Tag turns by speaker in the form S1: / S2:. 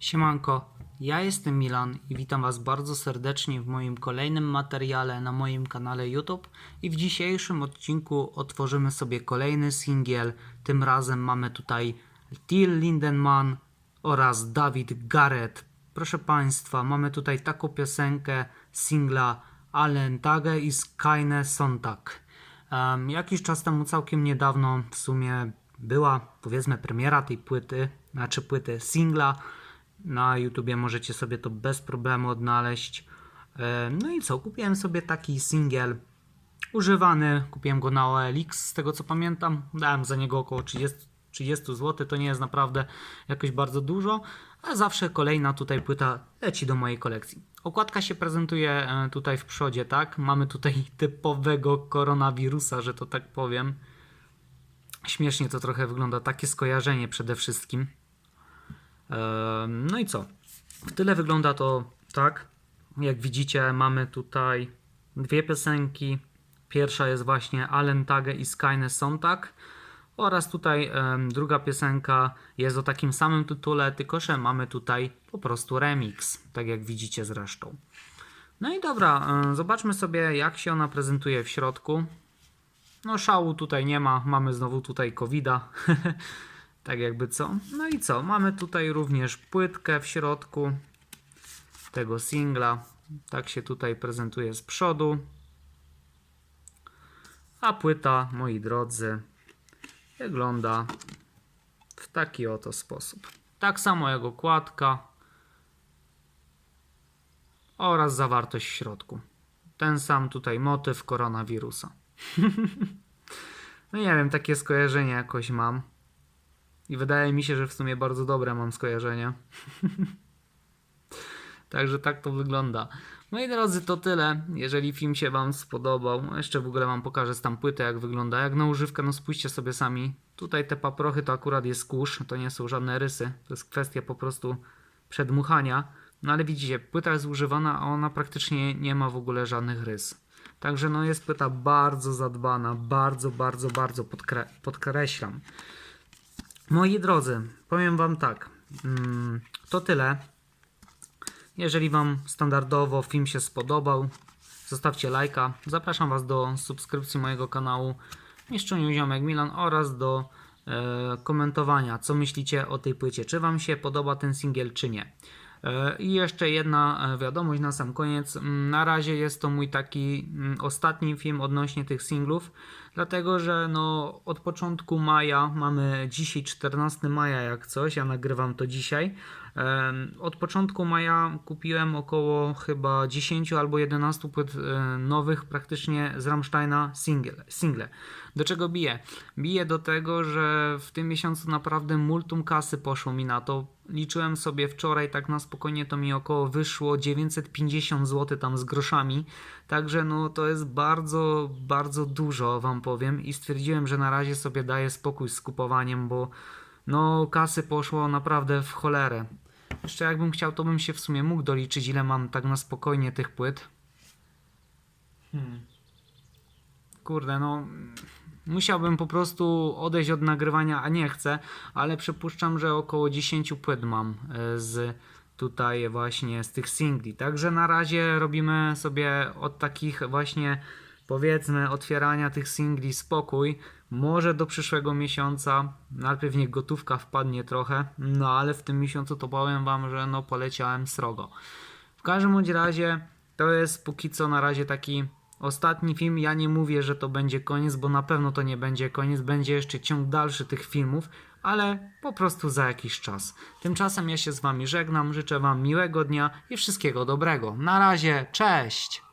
S1: Siemanko, ja jestem Milan i witam Was bardzo serdecznie w moim kolejnym materiale na moim kanale YouTube i w dzisiejszym odcinku otworzymy sobie kolejny singiel. Tym razem mamy tutaj Till Lindenmann oraz David Garrett. Proszę Państwa, mamy tutaj taką piosenkę singla Allen Tage i Skyne Sonntag. Um, jakiś czas temu, całkiem niedawno, w sumie była, powiedzmy, premiera tej płyty, znaczy płyty singla. Na YouTubie możecie sobie to bez problemu odnaleźć. E, No i co, kupiłem sobie taki singiel używany, kupiłem go na OLX, z tego co pamiętam. Dałem za niego około 30, 30 zł, to nie jest naprawdę jakoś bardzo dużo, a zawsze kolejna tutaj płyta leci do mojej kolekcji. Okładka się prezentuje e, tutaj w przodzie, tak? Mamy tutaj typowego koronawirusa, że to tak powiem. Śmiesznie to trochę wygląda, takie skojarzenie przede wszystkim. No i co? W tyle wygląda to tak. Jak widzicie, mamy tutaj dwie piosenki. Pierwsza jest właśnie Allen Tage i Skyne Sonntag. Oraz tutaj druga piosenka jest o takim samym tytule, tylko że mamy tutaj po prostu remix, tak jak widzicie zresztą. No i dobra, zobaczmy sobie jak się ona prezentuje w środku. No szału tutaj nie ma, mamy znowu tutaj covida. tak jakby co. No i co? Mamy tutaj również płytkę w środku tego singla. Tak się tutaj prezentuje z przodu. A płyta, moi drodzy, wygląda w taki oto sposób. Tak samo jak okładka oraz zawartość w środku. Ten sam tutaj motyw koronawirusa. no nie wiem, takie skojarzenie jakoś mam. I wydaje mi się, że w sumie bardzo dobre mam skojarzenia. Także tak to wygląda. Moi drodzy, to tyle. Jeżeli film się Wam spodobał, jeszcze w ogóle Wam pokażę tam płytę, jak wygląda. Jak na używkę, no spójrzcie sobie sami. Tutaj te paprochy to akurat jest kurz, to nie są żadne rysy. To jest kwestia po prostu przedmuchania. No ale widzicie, płyta jest używana, a ona praktycznie nie ma w ogóle żadnych rys. Także no jest płyta bardzo zadbana, bardzo, bardzo, bardzo podkre podkreślam. Moi drodzy, powiem Wam tak. mm, To tyle. Jeżeli Wam standardowo film się spodobał, zostawcie lajka. Zapraszam Was do subskrypcji mojego kanału Mieszczuniu Ziomek Milan oraz do e, komentowania, co myślicie o tej płycie. Czy Wam się podoba ten singiel, czy nie. E, I jeszcze jedna e, wiadomość na sam koniec. Mm, Na razie jest to mój taki mm, ostatni film odnośnie tych singlów, dlatego że no, od początku maja, mamy dzisiaj 14 maja jak coś, ja nagrywam to dzisiaj. Od początku maja kupiłem około chyba 10 albo 11 płyt e, nowych praktycznie z Rammsteina single. single. Do czego bije? Bije do tego, że w tym miesiącu naprawdę multum kasy poszło mi na to. Liczyłem sobie wczoraj tak na spokojnie to mi około wyszło 950 zł tam z groszami. Także no to jest bardzo, bardzo dużo wam powiem i stwierdziłem, że na razie sobie daję spokój z kupowaniem, bo no kasy poszło naprawdę w cholerę. Jeszcze jakbym chciał, to bym się w sumie mógł doliczyć, ile mam tak na spokojnie tych płyt. Hmm. Kurde, no. Musiałbym po prostu odejść od nagrywania, a nie chcę, ale przypuszczam, że około 10 płyt mam e, z tutaj właśnie z tych singli. Także na razie robimy sobie od takich właśnie powiedzmy otwierania tych singli spokój. Może do przyszłego miesiąca, najpierw niech gotówka wpadnie trochę, no ale w tym miesiącu to powiem wam, że no poleciałem srogo. W każdym bądź razie to jest póki co na razie taki ostatni film. Ja nie mówię, że to będzie koniec, bo na pewno to nie będzie koniec. Będzie jeszcze ciąg dalszy tych filmów, ale po prostu za jakiś czas. Tymczasem ja się z wami żegnam, życzę wam miłego dnia i wszystkiego dobrego. Na razie, cześć!